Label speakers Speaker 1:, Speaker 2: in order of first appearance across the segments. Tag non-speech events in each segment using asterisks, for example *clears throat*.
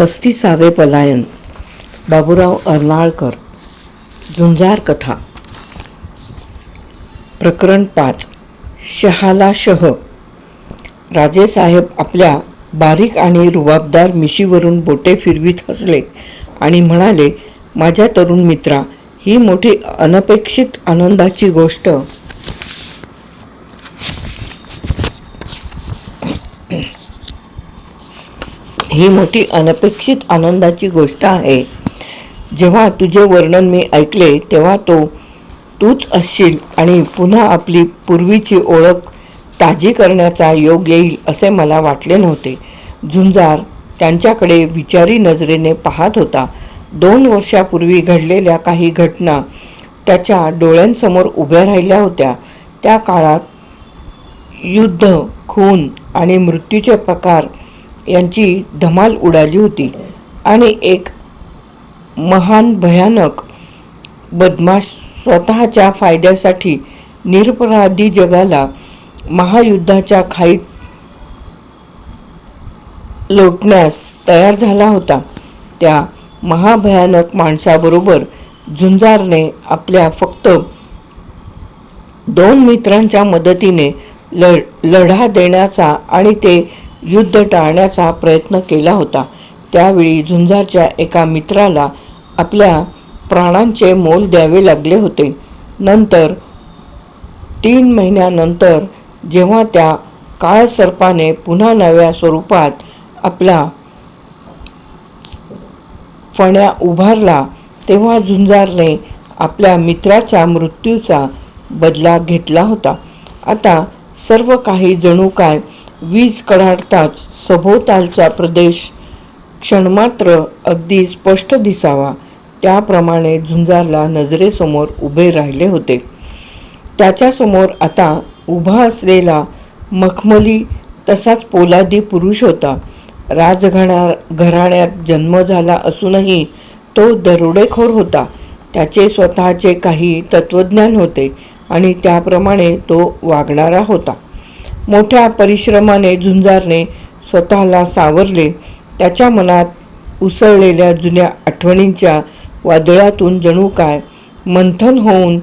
Speaker 1: पस्तीसावे पलायन बाबूराव अर्नाळकर झुंजार कथा. प्रकरण पाच शहाला शह. राजेसाहेब आपल्या बारीक आणि रुबाबदार मिशीवरून बोटे फिरवीत हसले आणि म्हणाले माझ्या तरुण मित्रा ही मोठी अनपेक्षित आनंदाची गोष्ट ही मोठी अनपेक्षित आनंदाची गोष्ट आहे. जेव्हा तुझे वर्णन मी ऐकले तेव्हा तो तूच असशील आणि पुन्हा आपली पूर्वीची ओळख ताजी करण्याचा योग येईल असे मला वाटले नव्हते. झुंजार त्यांच्याकडे विचारी नजरेने पाहत होता. दोन वर्षापूर्वी घडलेल्या काही घटना त्याच्या डोळ्यांसमोर उभ्या राहिल्या होत्या. त्या काळात युद्ध खून आणि मृत्यूचे प्रकार यांची धमाल उडाली होती. आणि एक महान भयानक बदमाश स्वतःच्या फायद्यासाठी निरपराधी जगाला महायुद्धाच्या खाईत लोटण्यास तयार झाला होता. त्या महाभयानक माणसाबरोबर झुंजारने आपल्या फक्त दोन मित्रांच्या मदतीने लढ लढा देण्याचा आणि ते युद्ध टाळण्याचा प्रयत्न केला होता. त्यावेळी झुंजारच्या एका मित्राला आपल्या प्राणांचे मोल द्यावे लागले होते. नंतर तीन महिन्यानंतर जेव्हा त्या काळसर्पाने पुन्हा नव्या स्वरूपात आपला फण्या उभारला तेव्हा झुंजारने आपल्या मित्राच्या मृत्यूचा बदला घेतला होता. आता सर्व काही जणू काय वीज कडाडताच सभोवतालचा प्रदेश क्षणमात्र अगदी स्पष्ट दिसावा. त्याप्रमाणे झुंजारला नजरेसमोर उभे राहिले होते. त्याच्यासमोर आता उभा असलेला मखमली तसाच पोलादी पुरुष होता. राजघणा घराण्यात जन्म झाला असूनही तो दरोडेखोर होता. त्याचे स्वतःचे काही तत्त्वज्ञान होते आणि त्याप्रमाणे तो वागणारा होता. मोठ्या परिश्रमाने झुंजारने स्वतःला सावरले. त्याच्या मनात उसळलेल्या जुन्या आठवणींच्या वादळातून जणू काय? मंथन होऊन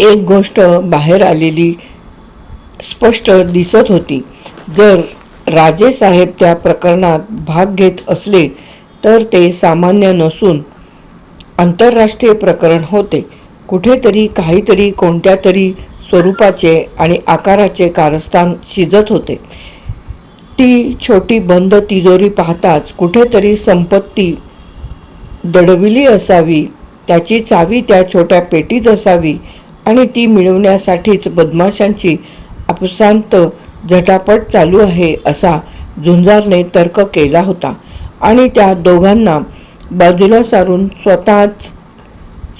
Speaker 1: एक गोष्ट बाहेर आलेली स्पष्ट दिसत होती. जर राजेसाहेब त्या प्रकरणात भाग घेत असले तर ते सामान्य नसून आंतरराष्ट्रीय प्रकरण होते. कुठेतरी काहीतरी कोणत्या तरी स्वरूपाचे आणि आकाराचे कारस्थान शिजत होते. ती छोटी बंद तिजोरी पाहताच कुठेतरी संपत्ती दडविली असावी त्याची चावी त्या छोट्या पेटीत असावी आणि ती मिळवण्यासाठीच बदमाशांची अपसांत झटापट चालू आहे असा झुंजारने तर्क केला होता आणि त्या दोघांना बाजूला सारून स्वतःच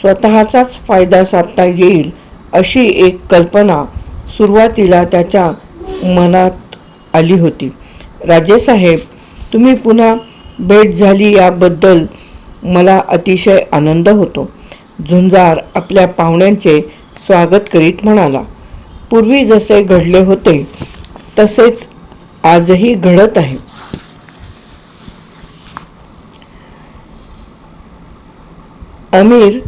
Speaker 1: स्वतःचाच फायदा साधता येईल अशी एक कल्पना सुरुवातीला त्याच्या मनात आली होती. राजेसाहेब तुम्ही पुन्हा भेट झाली याबद्दल मला अतिशय आनंद होतो. झुंजार आपल्या पाहुण्यांचे स्वागत करीत म्हणाला पूर्वी जसे घडले होते तसेच आजही घडत आहे. अमीर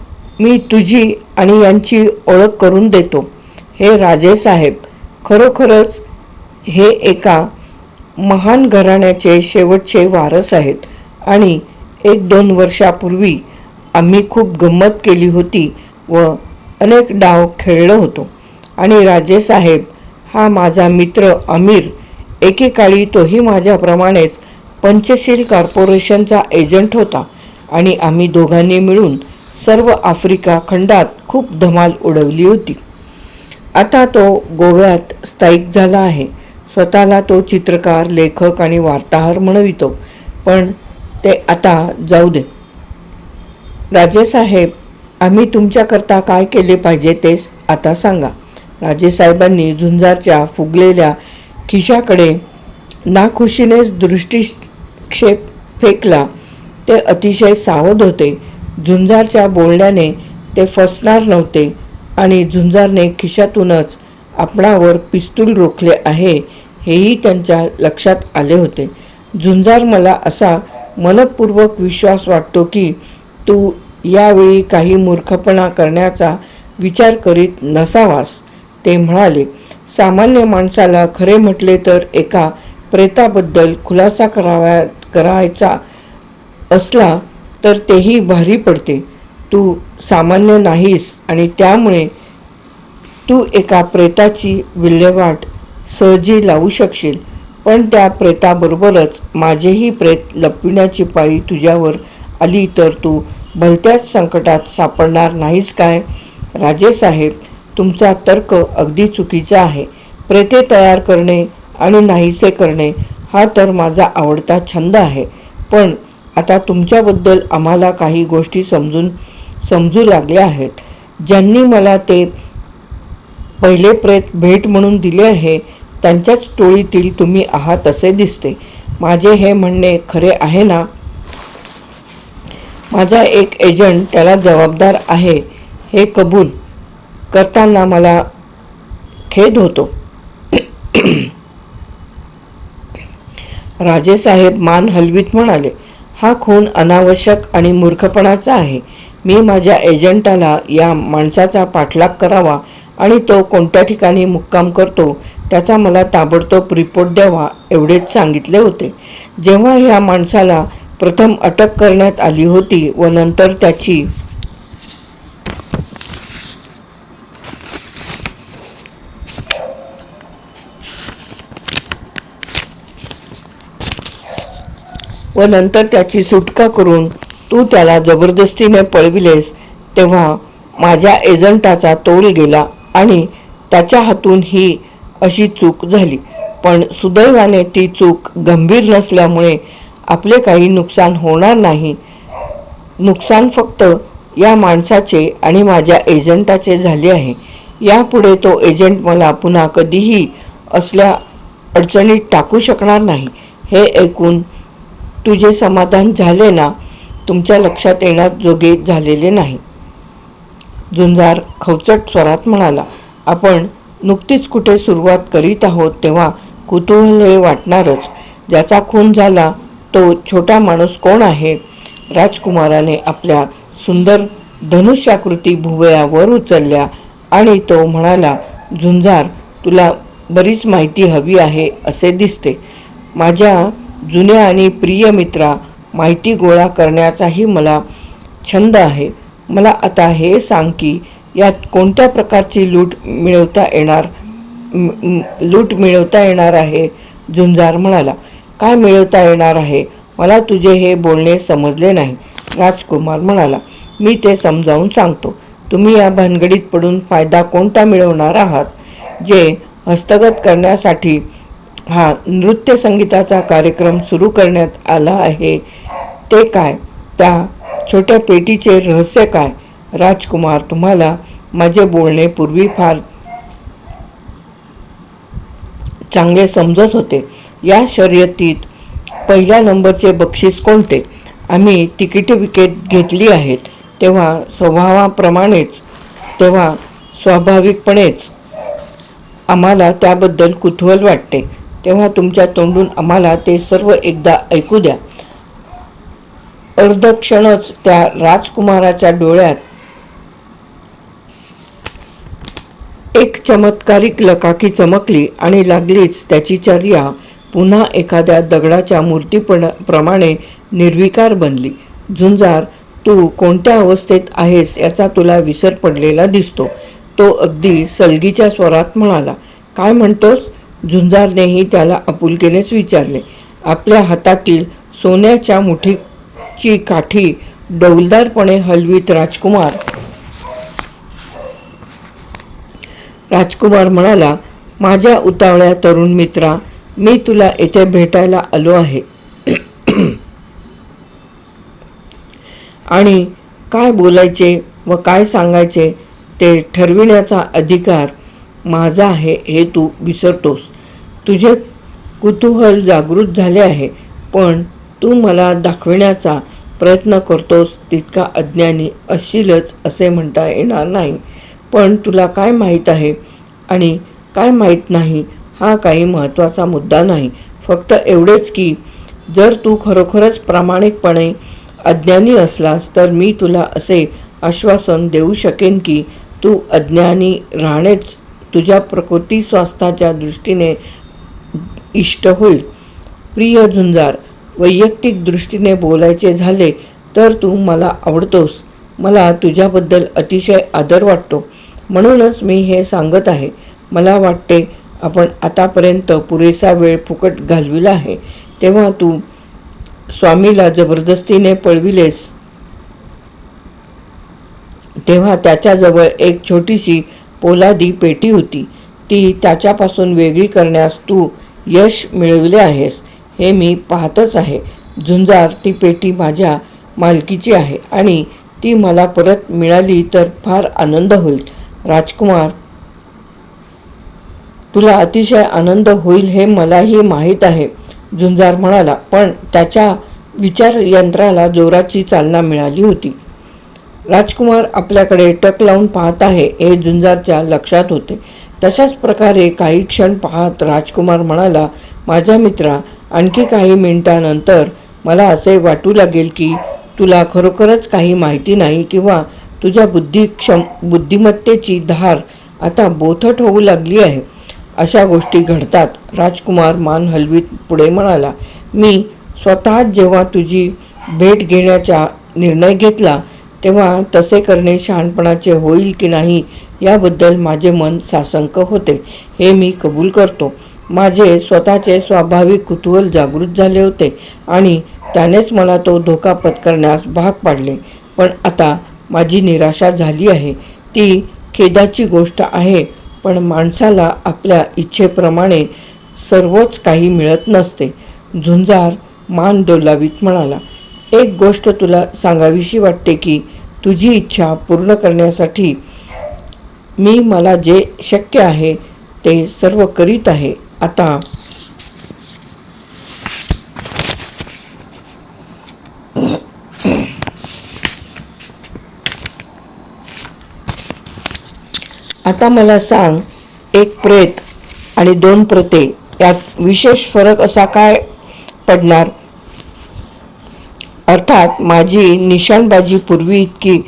Speaker 1: मी तुझी आणि यांची ओळख करून देतो. हे राजेसाहेब खरोखरच हे एका महान घराण्याचे शेवटचे वारस आहेत. आणि एक दोन वर्षापूर्वी आम्ही खूप गंमत केली होती व अनेक डाव खेळलो होतो. आणि राजेसाहेब हा माझा मित्र अमीर एकेकाळी तोही माझ्याप्रमाणेच पंचशील कॉर्पोरेशनचा एजंट होता. आणि आम्ही दोघांनी मिळून सर्व आफ्रिका खंडात खूप धमाल उडवली होती. आता तो गोव्यात स्थायिक झाला आहे. स्वतःला तो चित्रकार लेखक आणि वार्ताहर म्हणवितो पण ते आता जाऊ दे. राजेसाहेब आम्ही तुमच्याकरता काय केले पाहिजे ते आता सांगा. राजेसाहेबांनी झुंजारच्या फुगलेल्या खिशाकडे नाखुशीनेच दृष्टिक्षेप फेकला. ते अतिशय सावध होते. झुंजारच्या बोलण्याने ते फसणार नव्हते आणि झुंजारने खिशातूनच आपणावर पिस्तूल रोखले आहे हेही त्यांच्या लक्षात आले होते. झुंजार मला असा मनपूर्वक विश्वास वाटतो की तू यावेळी काही मूर्खपणा करण्याचा विचार करीत नसावास ते म्हणाले. सामान्य माणसाला खरे म्हटले तर एका प्रेताबद्दल खुलासा करावा करायचा असला तर तेही भारी पडते. तू सामान्य नाहीस आणि त्यामुळे तू एका प्रेताची विल्हेवाट सहजी लावू शकशील. पण त्या प्रेताबरोबरच माझेही प्रेत लपविण्याची पाळी तुझ्यावर आली तर तू भलत्याच संकटात सापडणार नाहीस काय? राजेसाहेब तुमचा तर्क अगदी चुकीचा आहे. प्रेते तयार करणे आणि नाहीसे करणे हा तर माझा आवडता छंद आहे. पण आता तुमच्याबद्दल आम्हाला काही गोष्टी समजून समजू लागल्या आहेत. ज्यांनी मला ते पहिले प्रेत भेट म्हणून दिले आहे त्यांच्याच टोळीतील तुम्ही आहात असे दिसते. माझे हे म्हणणे खरे आहे ना? माझा एक एजंट त्याला जबाबदार आहे हे कबूल करताना मला खेद होतो. *clears throat* राजेसाहेब मान हलवीत म्हणाले हा खून अनावश्यक आणि मूर्खपणाचा आहे. मी माझ्या एजंटाला या माणसाचा पाठलाग करावा आणि तो कोणत्या ठिकाणी मुक्काम करतो त्याचा मला ताबडतोब रिपोर्ट द्यावा एवढेच सांगितले होते. जेव्हा ह्या माणसाला प्रथम अटक करण्यात आली होती व नंतर त्याची व नंतर त्याची सुटका करून तू त्याला जबरदस्तीने पळविलेस तेव्हा माझ्या एजंटाचा तोल गेला आणि त्याच्या हातून ही अशी चूक झाली. पण सुदैवाने ती चूक गंभीर नसल्यामुळे आपले काही नुकसान होणार नाही. नुकसान फक्त या माणसाचे आणि माझ्या एजंटाचे झाले आहे. यापुढे तो एजंट मला पुन्हा कधीही असल्या अडचणीत टाकू शकणार नाही. हे ऐकून तुझे समाधान झाले ना तुमच्या लक्षात येणार जोगे झालेले नाही. झुंजार खवचट स्वरात म्हणाला आपण नुकतीच कुठे सुरुवात करीत आहोत तेव्हा कुतूहल हे वाटणारच. ज्याचा खून झाला तो छोटा माणूस कोण आहे? राजकुमाराने आपल्या सुंदर धनुष्याकृती भुवयावर उचलल्या आणि तो म्हणाला झुंजार तुला बरीच माहिती हवी आहे असे दिसते. माझ्या जुन्या आणि प्रिय मित्रा माहिती गोळा करण्याचाही मला छंद आहे. मला आता हे सांग की यात कोणत्या प्रकारची लूट मिळवता येणार लूट मिळवता येणार आहे? झुंजार म्हणाला. काय मिळवता येणार आहे? मला तुझे हे बोलणे समजले नाही. राजकुमार म्हणाला. मी ते समजावून सांगतो. तुम्ही या भानगडीत पडून फायदा कोणता मिळवणार आहात? जे हस्तगत करण्यासाठी हा नृत्य संगीताचा कार्यक्रम सुरू करण्यात आला आहे. ते काय? त्या छोट्या पेटीचे रहस्य काय? राजकुमार तुम्हाला माझे बोलणे पूर्वी फार चांगले समजत होते. या शर्यतीत पहिल्या नंबरचे बक्षीस कोणते? आम्ही तिकिटे विकेट घेतली आहेत. तेव्हा स्वभावाप्रमाणेच तेव्हा स्वाभाविकपणेच आम्हाला त्याबद्दल कुतूहल वाटते. तेव्हा तुमच्या तोंडून आम्हाला ते सर्व एकदा ऐकू द्या. अर्धक्षणच त्या राजकुमाराच्या डोळ्यात एक चमत्कारिक लकाकी चमकली आणि लागलीच त्याची चर्या पुन्हा एखाद्या दगडाच्या मूर्तीपण प्रमाणे निर्विकार बनली. झुंजार तू कोणत्या अवस्थेत आहेस याचा तुला विसर पडलेला दिसतो. तो अगदी सलगीच्या स्वरात म्हणाला काय म्हणतोस? झुंजारनेही त्याला आपुलकीनेच विचारले. आपल्या हातातील सोन्याच्या मुठीची काठी डौलदारपणे हलवीत राजकुमार. राजकुमार म्हणाला माझ्या उतावळ्या तरुण मित्रा मी तुला येथे भेटायला आलो आहे. आणि काय बोलायचे व काय सांगायचे ते ठरविण्याचा अधिकार माझा आहे हे तू विसरतोस. तुझे कुतूहल जागृत झाले आहे पण तू मला दाखविण्याचा प्रयत्न करतोस तितका अज्ञानी असशीलच असे म्हणता येणार नाही. पण तुला काय माहीत आहे आणि काय माहीत नाही हा काही महत्त्वाचा मुद्दा नाही. फक्त एवढेच की जर तू खरोखरच प्रामाणिकपणे अज्ञानी असलास तर मी तुला असे आश्वासन देऊ शकेन की तू अज्ञानी राहणेच तुझ्या प्रकृती स्वास्थ्याच्या दृष्टीने इष्ट होईल. प्रिय झुंजार वैयक्तिक दृष्टीने बोलायचे झाले तर तू मला आवडतोस. मला तुझ्याबद्दल अतिशय आदर वाटतो. म्हणूनच मी हे सांगत आहे. मला वाटते आपण आतापर्यंत पुरेसा वेळ फुकट घालविला आहे. तेव्हा तू स्वामीला जबरदस्तीने पळविलेस. तेव्हा त्याच्याजवळ एक छोटीशी पोलादी पेटी होती. ती त्याच्यापासून वेगळी करण्यास तू यश मिळविले आहेस हे मी पाहतच आहे. झुंजार ती पेटी माझ्या मालकीची आहे आणि ती मला परत मिळाली तर फार आनंद होईल. राजकुमार तुला अतिशय आनंद होईल हे मलाही माहीत आहे झुंजार म्हणाला. पण त्याच्या विचार यंत्राला जोराची चालना मिळाली होती. राजकुमार आपल्याकडे टक लावून पाहत आहे हे झुंजारच्या लक्षात होते. तशाच प्रकारे काही क्षण पाहत राजकुमार म्हणाला माझ्या मित्रा आणखी काही मिनिटानंतर मला असे वाटू लागेल की तुला खरोखरच काही माहिती नाही किंवा तुझ्या बुद्धिक्षम बुद्धिमत्तेची धार आता बोथट होऊ लागली आहे. अशा गोष्टी घडतात. राजकुमार मान हलवीत पुढे म्हणाला मी स्वतः जेव्हा तुझी भेट घेण्याचा निर्णय घेतला तेव्हा तसे करणे शहाणपणाचे होईल की नाही याबद्दल माझे मन सासंक होते. हे मी कबूल करतो. माझे स्वतःचे स्वाभाविक कुतूहल जागृत झाले होते आणि त्यानेच मला तो धोका पत्करण्यास भाग पाडले. पण आता माझी निराशा झाली आहे. ती खेदाची गोष्ट आहे पण माणसाला आपल्या इच्छेप्रमाणे सर्वच काही मिळत नसते. झुंजार मान डोलावीत म्हणाला एक गोष्ट तुला सांगावीशी वाटते की तुझी इच्छा पूर्ण करण्यासाठी मी मला जे शक्य आहे ते सर्व करीत आहे. आता आता मला सांग एक प्रेत आणि दोन प्रते यात विशेष फरक असा काय पडणार? अर्थात माझी निशाणबाजी पूर्वी इतकी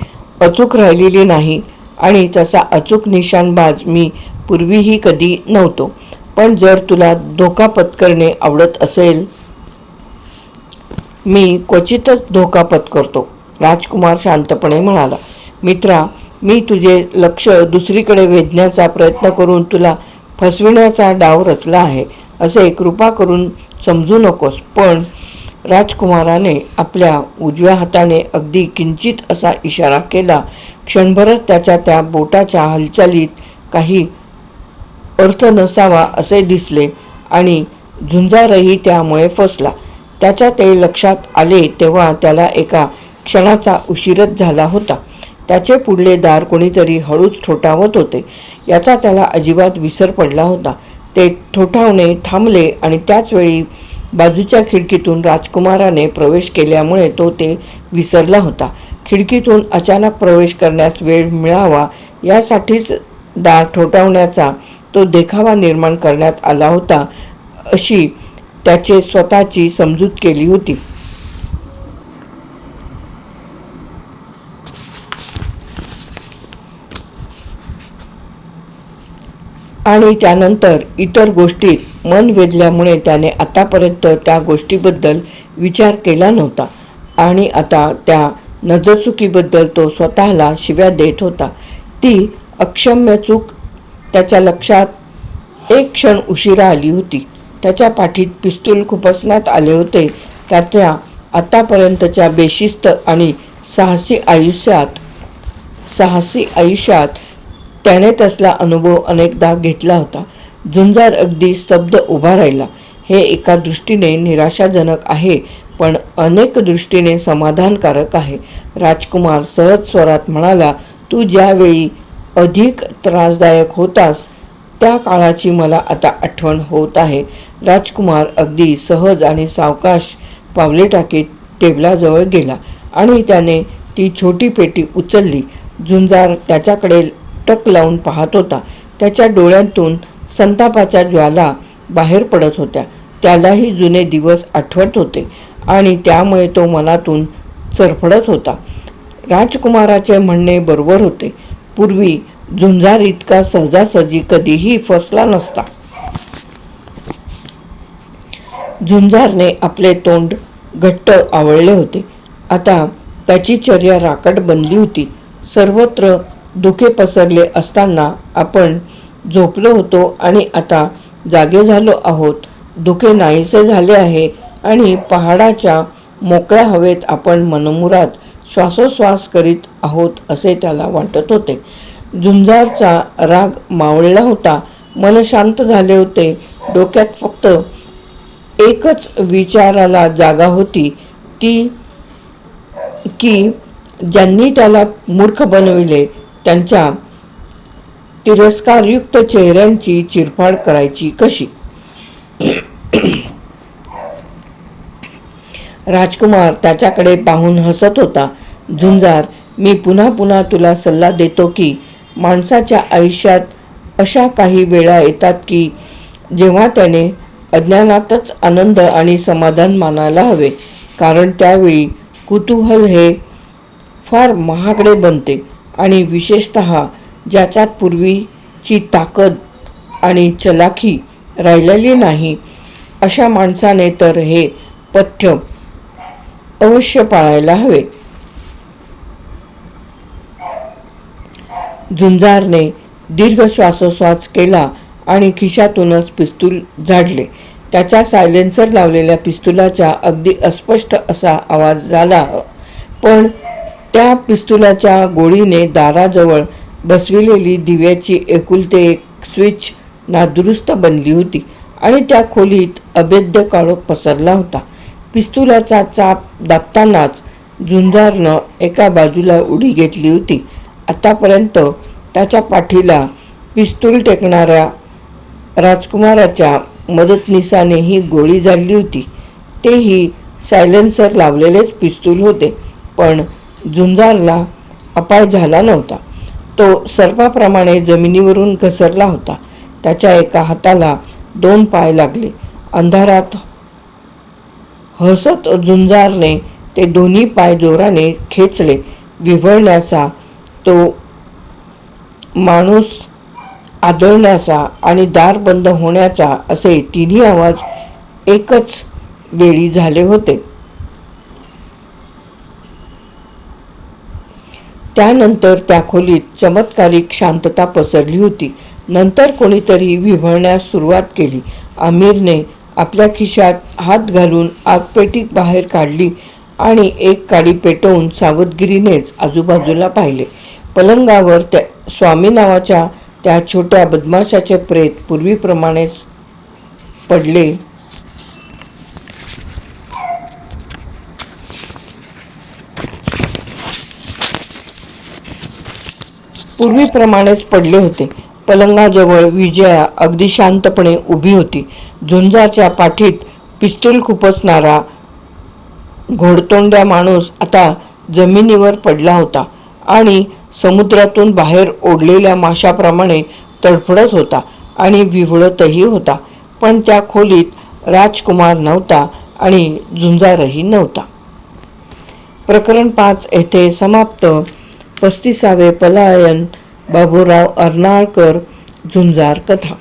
Speaker 1: अचूक राहिलेली नाही आणि तसा अचूक निशाणबाज मी पूर्वीही कधी नव्हतो. पण जर तुला धोका पत्करणे आवडत असेल मी क्वचितच धोका पत्करतो राजकुमार शांतपणे म्हणाला. मित्रा मी तुझे लक्ष दुसरीकडे वेधण्याचा प्रयत्न करून तुला फसविण्याचा डाव रचला आहे असे कृपा करून समजू नकोस पण राजकुमाराने आपल्या उजव्या हाताने अगदी किंचित असा इशारा केला. क्षणभरच त्याच्या त्या बोटाच्या हालचालीत काही अर्थ नसावा असे दिसले आणि झुंजारही त्यामुळे फसला. त्याच्या ते लक्षात आले तेव्हा त्याला एका क्षणाचा उशीरच झाला होता. त्याचे पुढले दार कोणीतरी हळूच ठोठावत होते. याचा त्याला अजिबात विसर पडला होता. ते ठोठावणे थांबले आणि त्याचवेळी बाजूच्या खिडकीतून राजकुमाराने प्रवेश केल्यामुळे तो ते विसरला होता. खिडकीतून अचानक प्रवेश करण्यास वेळ मिळावा यासाठीच दार ठोठावण्याचा तो देखावा निर्माण करण्यात आला होता अशी त्याचे स्वतःची समजूत केली होती. आणि त्यानंतर इतर गोष्टीत मन वेधल्यामुळे त्याने आतापर्यंत त्या गोष्टीबद्दल विचार केला नव्हता. आणि आता त्या नजरचुकीबद्दल तो स्वतःला शिव्या देत होता. ती अक्षम्य चूक त्याच्या लक्षात एक क्षण उशिरा आली होती. त्याच्या पाठीत पिस्तूल खुपसण्यात आले होते. त्याच्या आतापर्यंतच्या बेशिस्त आणि साहसी आयुष्यात साहसी आयुष्यात त्याने तसला अनुभव अनेकदा घेतला होता. झुंजार अगदी स्तब्ध उभा राहिला. हे एका दृष्टीने निराशाजनक आहे पण अनेक दृष्टीने समाधानकारक आहे. राजकुमार सहज स्वरात म्हणाला तू ज्यावेळी अधिक त्रासदायक होतास त्या काळाची मला आता आठवण होत आहे. राजकुमार अगदी सहज आणि सावकाश पावले टाकीत टेबलाजवळ गेला आणि त्याने ती छोटी पेटी उचलली. झुंजार त्याच्याकडे टक लावून पाहत होता. त्याच्या डोळ्यांतून संतापाच्या ज्वाला बाहेर पडत होत्या. त्यालाही जुने दिवस आठवत होते आणि त्यामुळे तो मनातून चरफडत होता. राजकुमाराचे म्हणणे बरोबर होते. पूर्वी झुंजार इतका सहजासहजी कधीही फसला नसता. झुंजारने आपले तोंड घट्ट आवळले होते. आता त्याची चर्या राकट बनली होती. सर्वत्र दुखे पसरले असताना आपण झोपलो होतो आणि आता जागे झालो आहोत. दुखे नाहीसे झाले आहे आणि पहाडाच्या मोकळ्या हवेत आपण मनमुराद श्वासोश्वास करीत आहोत असे त्याला वाटत होते. झुंजारचा राग मावळला होता. मन शांत झाले होते. डोक्यात फक्त एकच विचाराला जागा होती. ती की ज्यांनी त्याला मूर्ख बनविले त्यांच्या तिरस्कारयुक्त चेहऱ्यांची चिरफाड करायची कशी? राजकुमार त्याच्याकडे पाहून हसत होता. झुंजार मी पुन्हा पुन्हा तुला सल्ला देतो की माणसाच्या आयुष्यात अशा काही वेळा येतात की जेव्हा त्याने अज्ञानातच आनंद आणि समाधान मानायला हवे. कारण त्यावेळी कुतूहल हे फार महागडे बनते. आणि विशेषत ज्याच्यात पूर्वीची ताकद आणि चलाखी राहिलेली नाही अशा माणसाने तर हे पथ्य अवश्य पाळायला हवे. झुंजारने दीर्घ श्वासोश्वास केला आणि खिशातूनच पिस्तूल झाडले. त्याच्या सायलेन्सर लावलेल्या पिस्तुलाच्या अगदी अस्पष्ट असा आवाज झाला पण त्या पिस्तुलाच्या गोळीने दाराजवळ बसविलेली दिव्याची एकुलते एक स्विच नादुरुस्त बनली होती आणि त्या खोलीत अभेद्य काळोख पसरला होता. पिस्तुलाचा चाप दाबतानाच झुंजारनं एका बाजूला उडी घेतली होती. आतापर्यंत त्याच्या पाठीला पिस्तूल टेकणाऱ्या राजकुमाराच्या मदतनीसाने ही गोळी झाली होती. तेही सायलेन्सर लावलेलेच पिस्तूल होते पण झुंजारला अपाय झाला नव्हता. तो सर्पाप्रमाणे जमिनीवरून घसरला होता. त्याच्या एका हाताला दोन पाय लागले. अंधारात हसत झुंजारने ते दोन्ही पाय जोराने खेचले. विव्हळण्याचा तो माणूस आदळण्याचा आणि दार बंद होण्याचा असे तिन्ही आवाज एकच वेळी झाले होते. त्यानंतर त्या खोलीत चमत्कारिक शांतता पसरली होती. नंतर कोणीतरी विव्हळण्यास सुरुवात केली. आमिरने आपल्या खिशात हात घालून आगपेटी बाहेर काढली आणि एक काडी पेटवून सावधगिरीनेच आजूबाजूला पाहिले. पलंगावर त्या स्वामी नावाच्या त्या छोट्या बदमाशाचे प्रेत पूर्वीप्रमाणेच पडले पूर्वीप्रमाणेच पडले होते. पलंगाजवळ विजया अगदी शांतपणे उभी होती. झुंजाच्या पाठीत पिस्तूल खुपसणारा घोडतोंड्या माणूस आता जमिनीवर पडला होता आणि समुद्रातून बाहेर ओढलेल्या माशाप्रमाणे तडफडत होता आणि विवळतही होता. पण त्या खोलीत राजकुमार नव्हता आणि झुंजारही नव्हता. प्रकरण पाच येथे समाप्त. पस्तीसावे पलायन बाबूराव अर्नाळकर झुंजार कथा.